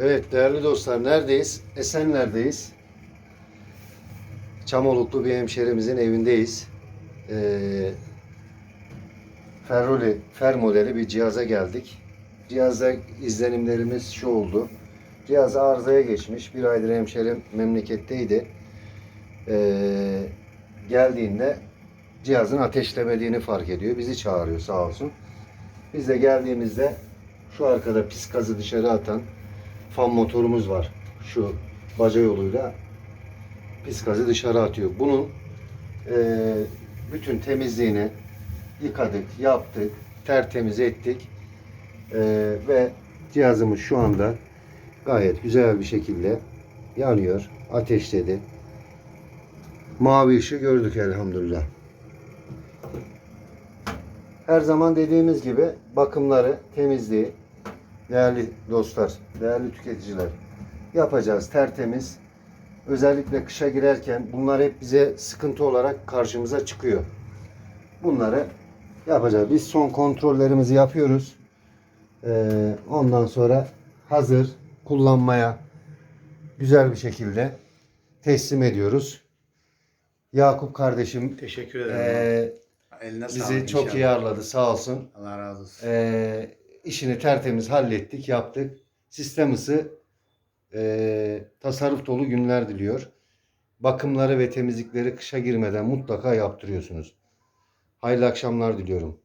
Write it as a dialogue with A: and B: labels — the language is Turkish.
A: Evet değerli dostlar neredeyiz? Esenler'deyiz. Çamoluklu bir hemşerimizin evindeyiz. Ee, Ferroli, Fer modeli bir cihaza geldik. Cihazda izlenimlerimiz şu oldu. Cihaz arızaya geçmiş. Bir aydır hemşerim memleketteydi. Ee, geldiğinde cihazın ateşlemediğini fark ediyor. Bizi çağırıyor sağ olsun. Biz de geldiğimizde şu arkada pis gazı dışarı atan fan motorumuz var. Şu baca yoluyla pis gazı dışarı atıyor. Bunun eee, bütün temizliğini yıkadık, yaptık, tertemiz ettik. Eee, ve cihazımız şu anda gayet güzel bir şekilde yanıyor, ateşledi. Mavi ışığı gördük elhamdülillah. Her zaman dediğimiz gibi bakımları, temizliği değerli dostlar, değerli tüketiciler yapacağız tertemiz. Özellikle kışa girerken bunlar hep bize sıkıntı olarak karşımıza çıkıyor. Bunları yapacağız. Biz son kontrollerimizi yapıyoruz. Ee, ondan sonra hazır kullanmaya güzel bir şekilde teslim ediyoruz. Yakup kardeşim
B: Teşekkür ederim.
A: ee,
B: Eline
A: bizi çok
B: inşallah.
A: iyi ağırladı sağ olsun.
B: Allah razı olsun.
A: Ee, işini tertemiz hallettik, yaptık. Sistem ısı ee, tasarruf dolu günler diliyor. Bakımları ve temizlikleri kışa girmeden mutlaka yaptırıyorsunuz. Hayırlı akşamlar diliyorum.